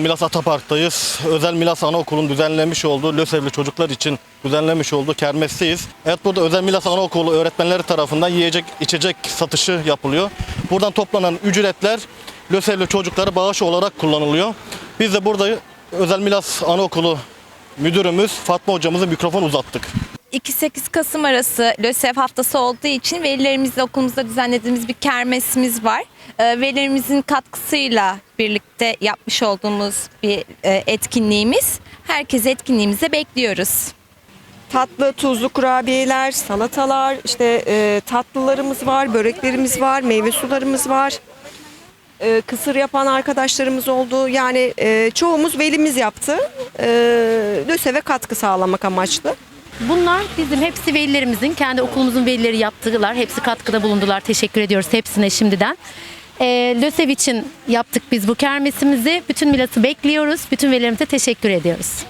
an Milas Atapark'tayız. Özel Milas Anaokulu'nun düzenlemiş olduğu LÖSEV'li çocuklar için düzenlemiş olduğu kermesteyiz. Evet burada Özel Milas Anaokulu öğretmenleri tarafından yiyecek içecek satışı yapılıyor. Buradan toplanan ücretler LÖSEV'li çocuklara bağış olarak kullanılıyor. Biz de burada Özel Milas Anaokulu müdürümüz Fatma hocamıza mikrofon uzattık. 2-8 Kasım arası LÖSEV haftası olduğu için velilerimizle okulumuzda düzenlediğimiz bir kermesimiz var. Ee, Velilerimizin katkısıyla birlikte yapmış olduğumuz bir e, etkinliğimiz. Herkesi etkinliğimize bekliyoruz. Tatlı, tuzlu kurabiyeler, salatalar, işte e, tatlılarımız var, böreklerimiz var, meyve sularımız var. E, kısır yapan arkadaşlarımız oldu. Yani e, çoğumuz velimiz yaptı. E, LÖSEV'e katkı sağlamak amaçlı. Bunlar bizim hepsi velilerimizin, kendi okulumuzun velileri yaptılar. Hepsi katkıda bulundular. Teşekkür ediyoruz hepsine şimdiden. Ee, LÖSEV için yaptık biz bu kermesimizi. Bütün milası bekliyoruz. Bütün velilerimize teşekkür ediyoruz.